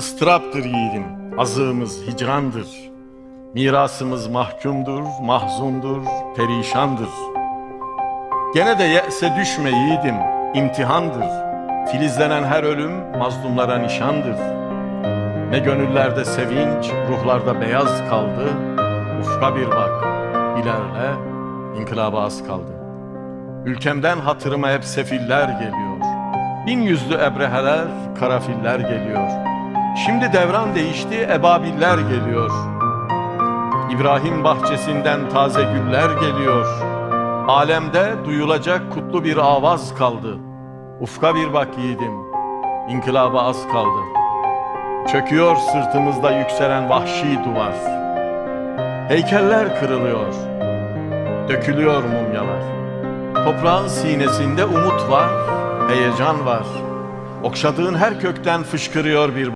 ıstıraptır yiğidim, azığımız hicrandır. Mirasımız mahkumdur, mahzundur, perişandır. Gene de ye'se düşme yiğidim, imtihandır. Filizlenen her ölüm mazlumlara nişandır. Ne gönüllerde sevinç, ruhlarda beyaz kaldı. Ufka bir bak, ilerle, inkılaba az kaldı. Ülkemden hatırıma hep sefiller geliyor. Bin yüzlü ebreheler, karafiller geliyor. Şimdi devran değişti, ebabiller geliyor. İbrahim bahçesinden taze güller geliyor. Alemde duyulacak kutlu bir avaz kaldı. Ufka bir bak yiğidim, inkılaba az kaldı. Çöküyor sırtımızda yükselen vahşi duvar. Heykeller kırılıyor, dökülüyor mumyalar. Toprağın sinesinde umut var, heyecan var. Okşadığın her kökten fışkırıyor bir